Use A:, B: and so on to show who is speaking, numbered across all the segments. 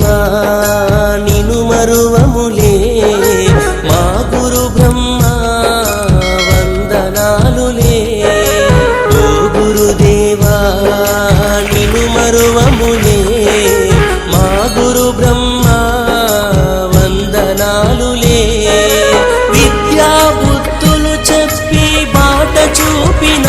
A: నిను మరువములే. మా గురు బ్రహ్మ వందనాలులే. ఓ గురుదేవా నిను మరువములే. మా గురు బ్రహ్మ వందనాలులే. విద్యా బుద్ధులు చెప్పి బాట చూపిన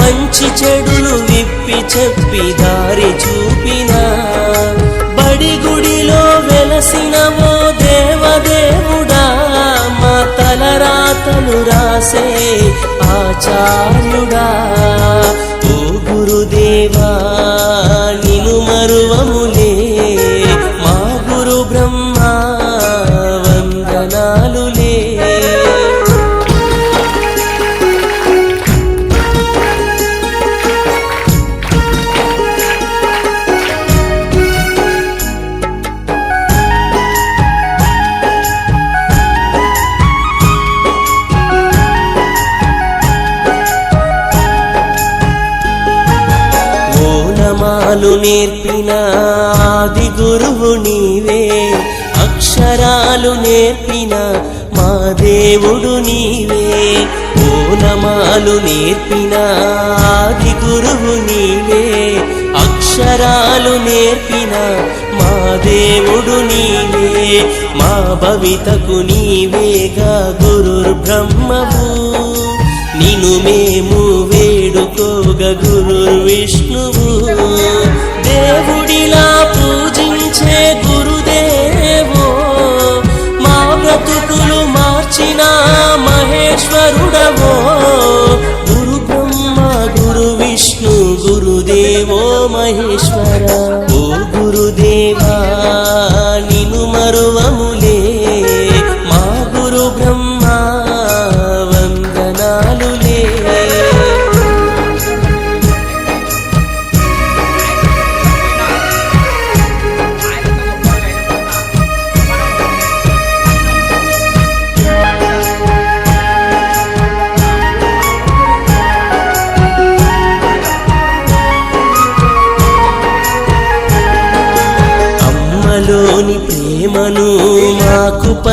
A: మంచి చెడులు విప్పి చెప్పి దారి చూ తలరాతలు ఆచార్యుడా. నన్ను నేర్పిన ఆది గురువు నీవే. అక్షరాలు నేర్పిన మా దేవుడు నీవే. ఓనమాలు నేర్పిన ఆది గురువు నీవే. అక్షరాలు నేర్పిన మా దేవుడు నీవే. మా భవితకు నీవేగా గురు బ్రహ్మవు నిను మేము వేడుకోగ గురు విష్ణువు devolver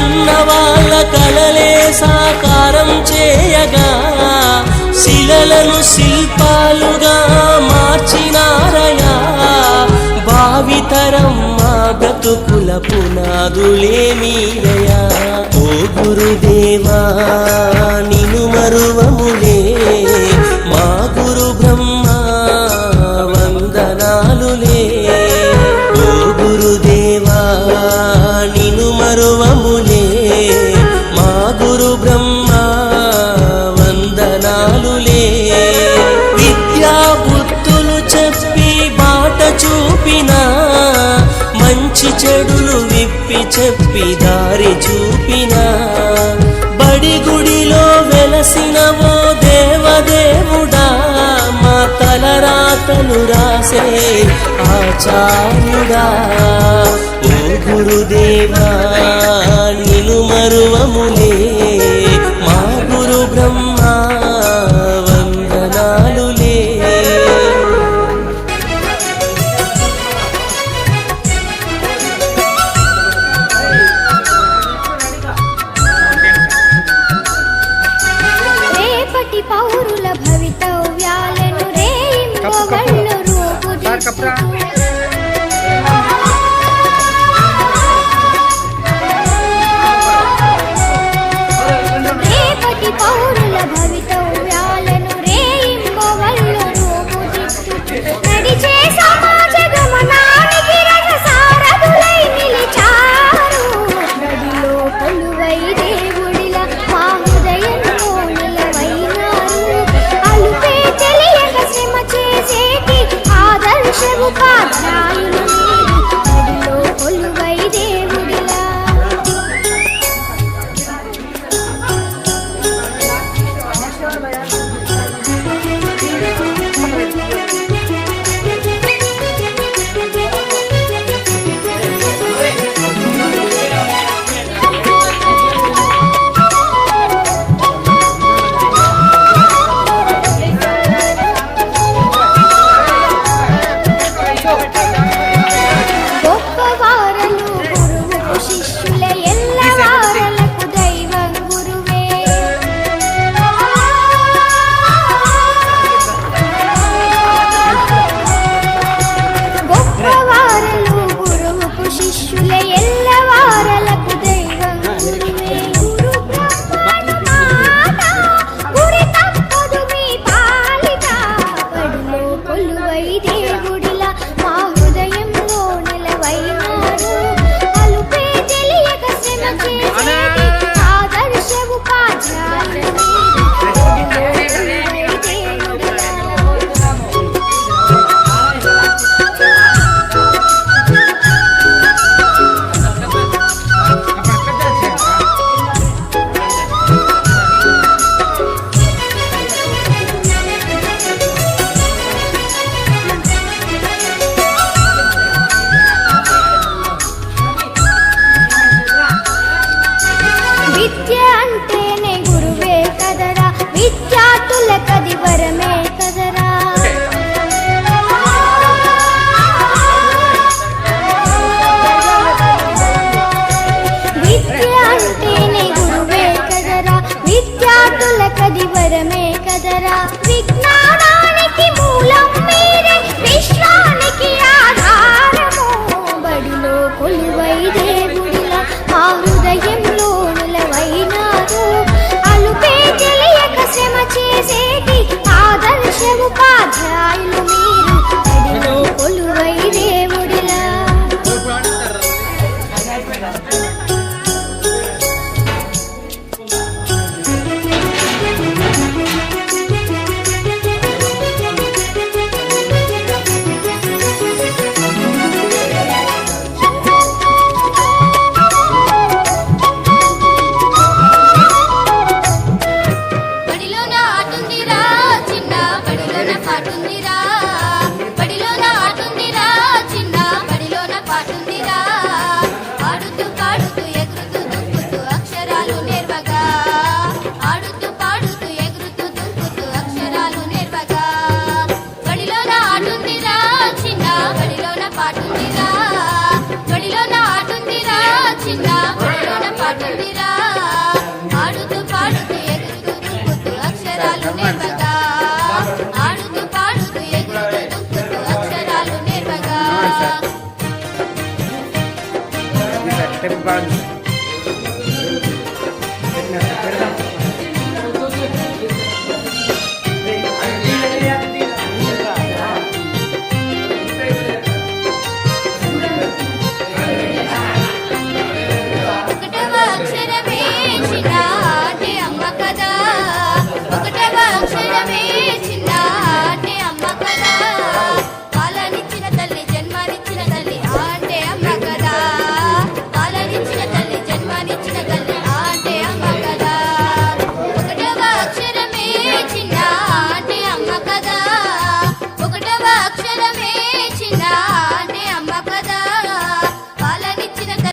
A: కన్న వాళ్ళ కలలే సాకారం చేయగా శిలలను శిల్పాలుగా మార్చినారయా భావితరం మా బ్రతుకుల పునాదులేమీయయా ఓ గురుదేవా నిను మరువములే. మా గురు బ్రహ్మ వందనాలులే. ఓ గురుదేవా నిను మరువము చెడులు విప్పి చెప్పి దారి చూపిన. బడి గుడిలో వెలసిన ఓ దేవదేవుడా మా తలరాతలు రాసే ఆచార్యుడా. ఓ గురుదేవా నిలు మరువములే